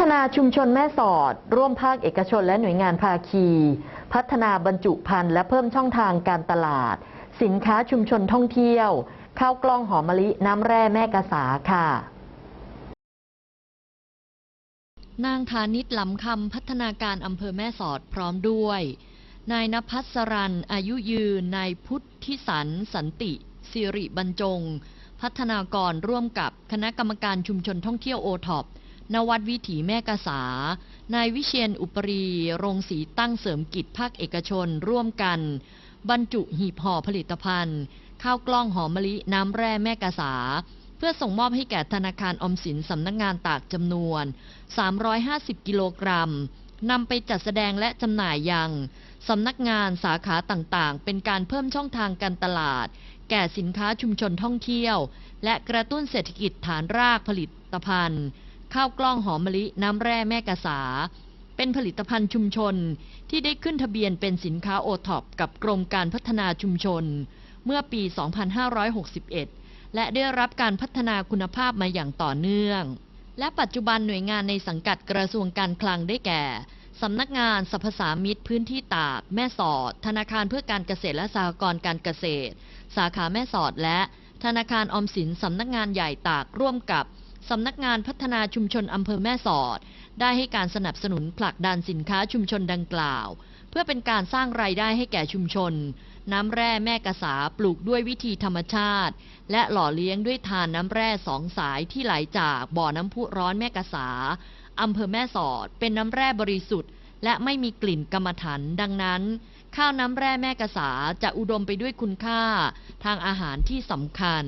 ฒนาชุมชนแม่สอด ร่วมภาคเอกชนและหน่วยงานภาคี พัฒนาบรรจุภัณฑ์และเพิ่มช่องทางการตลาด สินค้าชุมชนท่องเที่ยว ข้าวกล้องหอมมะลิน้ำแร่แม่กะสาค่ะ นางธานิตลำคำพัฒนาการอำเภอแม่สอดพร้อมด้วย นายนภัสรันอายุยืน นายพุทธิสันสันติสิริบรรจง พัฒนากรร่วมกับคณะกรรมการชุมชนท่องเที่ยวโอท็อป นวัดวิถีแม่กษา นายวิเชียนอุปรี โรงสีตั้งเสริมกิจภาคเอกชนร่วมกัน บรรจุหีบห่อผลิตภัณฑ์ ข้าวกล้องหอมมะลิน้ำแร่แม่กษา เพื่อส่งมอบให้แก่ธนาคารอมสินสำนักงงานตากจำนวน 350 กิโลกรัมนำไปจัดแสดงและจำหน่ายยังสำนักงานสาขาต่างๆ เป็นการเพิ่มช่องทางการตลาด แก่สินค้าชุมชนท่องเที่ยว และกระตุ้นเศรษฐกิจฐานรากผลิตภัณฑ์ ข้าวกล้องหอมมะลิน้ำแร่แม่กษาเป็นผลิตภัณฑ์ชุมชนที่ได้ขึ้นทะเบียนเป็นสินค้าโอท็อปกับกรมการพัฒนาชุมชน เมื่อปี 2561 และได้รับการพัฒนาคุณภาพมาอย่างต่อเนื่อง และปัจจุบันหน่วยงานในสังกัดกระทรวงการคลังได้แก่สำนักงานสรรพสามิตพื้นที่ตากแม่สอด ธนาคารเพื่อการเกษตรและสหกรณ์การเกษตร สาขาแม่สอดและธนาคารออมสินสำนักงานใหญ่ตากร่วมกับ สำนักงานพัฒนาชุมชนอำเภอแม่สอด ได้ให้การสนับสนุนผลักดันสินค้าชุมชนดังกล่าว เพื่อเป็นการสร้างรายได้ให้แก่ชุมชน น้ำแร่แม่กษาปลูกด้วยวิธีธรรมชาติ และหล่อเลี้ยงด้วยทานน้ำแร่สองสายที่ไหลจากบ่อน้ำพุร้อนแม่กษาอำเภอแม่สอด เป็นน้ำแร่บริสุทธิ์ และไม่มีกลิ่นกรรมฐานดังนั้น ข้าวน้ำแร่แม่กษาจะอุดมไปด้วยคุณค่า ทางอาหารที่สำคัญ